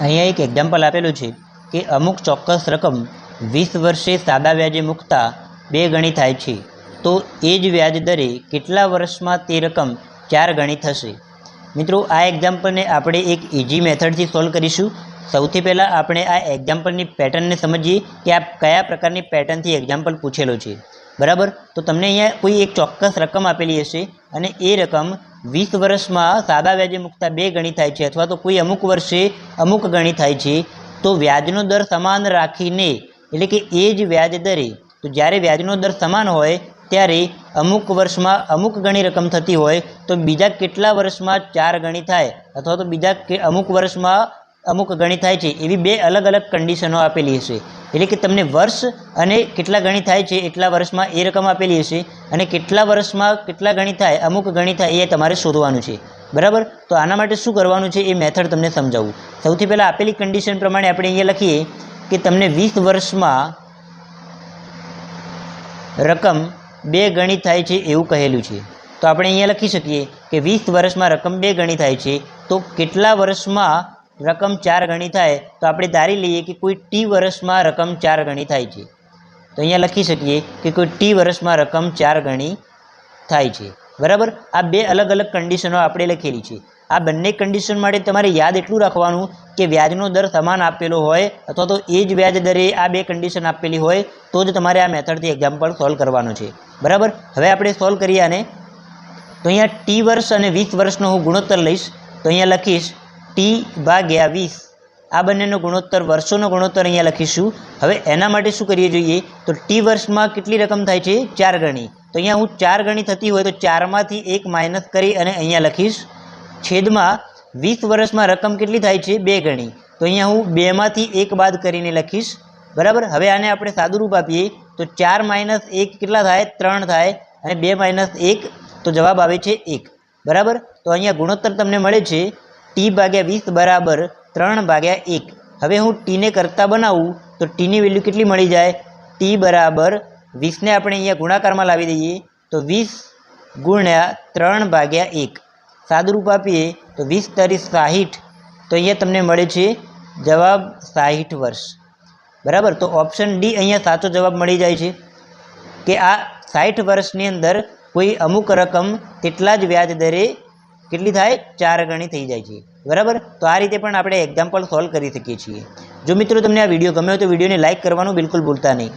અહીંયા એક એક્ઝામ્પલ આપેલું છે કે અમુક ચોક્કસ રકમ વીસ વર્ષે સાદા વ્યાજે મૂકતા બે ગણી થાય છે. તો એ જ વ્યાજ દરે કેટલા વર્ષમાં તે રકમ ચાર ગણી થશે? મિત્રો, આ એક્ઝામ્પલને આપણે એક ઇઝી મેથડથી સોલ્વ કરીશું. સૌથી પહેલાં આપણે આ એક્ઝામ્પલની પેટર્નને સમજીએ કે આ કયા પ્રકારની પેટર્નથી એક્ઝામ્પલ પૂછેલો છે. બરાબર? તો તમને અહીંયા કોઈ એક ચોક્કસ રકમ આપેલી હશે અને એ રકમ વીસ વર્ષમાં સાદા વ્યાજે મૂકતા બે ગણી થાય છે અથવા તો કોઈ અમુક વર્ષે અમુક ગણી થાય છે. તો વ્યાજનો દર સમાન રાખીને, એટલે કે એ જ વ્યાજ દરે, તો જ્યારે વ્યાજનો દર સમાન હોય, ત્યારે અમુક વર્ષમાં અમુક ગણી રકમ થતી હોય, તો બીજા કેટલા વર્ષમાં ચાર ગણી થાય, અથવા તો બીજા અમુક વર્ષમાં અમુક ગણી થાય છે, એવી બે અલગ અલગ કન્ડિશનો આપેલી હશે. એટલે કે તમને વર્ષ અને કેટલા ગણી થાય છે, એટલા વર્ષમાં એ રકમ આપેલી હશે અને કેટલા વર્ષમાં કેટલા ગણી થાય, અમુક ગણી થાય, એ તમારે શોધવાનું છે. બરાબર? તો આના માટે શું કરવાનું છે, એ મેથડ તમને સમજાવું. સૌથી પહેલાં આપેલી કન્ડિશન પ્રમાણે આપણે અહીંયા લખીએ કે તમને વીસ વર્ષમાં રકમ બે ગણી થાય છે એવું કહેલું છે. તો આપણે અહીંયા લખી શકીએ કે વીસ વર્ષમાં રકમ બે ગણી થાય છે, તો કેટલા વર્ષમાં રકમ ચાર ગણી થાય, તો આપણે ધારી લઈએ કે કોઈ ટી વર્ષમાં રકમ ચાર ગણી થાય છે. તો અહીંયા લખી શકીએ કે કોઈ ટી વર્ષમાં રકમ ચાર ગણી થાય છે. બરાબર? આ બે અલગ અલગ કન્ડિશનો આપણે લખેલી છે. આ બંને કન્ડિશન માટે તમારે યાદ એટલું રાખવાનું કે વ્યાજનો દર સમાન આપેલો હોય અથવા તો એ જ વ્યાજ દરે આ બે કન્ડિશન આપેલી હોય, તો જ તમારે આ મેથડથી એક્ઝામ્પલ સોલ્વ કરવાનું છે. બરાબર? હવે આપણે સોલ્વ કરીએ આને. તો અહીંયા ટી વર્ષ અને વીસ વર્ષનો હું ગુણોત્તર લઈશ. તો અહીંયા લખીશ ટી ભાગ્યા વીસ. આ બંનેનો ગુણોત્તર, વર્ષોનો ગુણોત્તર અહીંયા લખીશું. હવે એના માટે શું કરીએ જોઈએ? તો ટી વર્ષમાં કેટલી રકમ થાય છે? ચાર ગણી. તો અહીંયા હું ચાર ગણી થતી હોય તો ચારમાંથી એક માઇનસ કરી અને અહીંયા લખીશ. છેદમાં વીસ વર્ષમાં રકમ કેટલી થાય છે? બે ગણી. તો અહીંયા હું બેમાંથી એક બાદ કરીને લખીશ. બરાબર? હવે આને આપણે સાદું રૂપ આપીએ. તો ચાર માઇનસ એક કેટલા થાય? ત્રણ થાય. અને બે માઇનસ એક તો જવાબ આવે છે એક. બરાબર? તો અહીંયા ગુણોત્તર તમને મળે છે. ટી ભાગ્યા વીસ બરાબર ત્રણ ભાગ્યા એક. હવે હું ટીને કરતાં બનાવું તો ટીની વેલ્યુ કેટલી મળી જાય? ટી બરાબર વીસને આપણે અહીંયા ગુણાકારમાં લાવી દઈએ તો વીસ ગુણ્યા ત્રણ ભાગ્યા એક. સાદુરૂપ આપીએ તો વીસ તરી સાહીઠ. તો અહીંયા તમને મળે છે જવાબ સાહીઠ વર્ષ. બરાબર? તો ઓપ્શન ડી અહીંયા સાચો જવાબ મળી જાય છે કે આ સાઠ વર્ષની અંદર કોઈ અમુક રકમ તેટલા જ વ્યાજ દરે કેટલી થાય? ચાર ગણી થઈ જાય છે. બરાબર? તો આ રીતે પણ આપણે એક્ઝામ્પલ સોલ્વ કરી શકીએ છીએ. જો મિત્રો તમને આ વીડિયો ગમ્યો તો વિડીયોને લાઇક કરવાનું બિલકુલ ભૂલતા નહીં.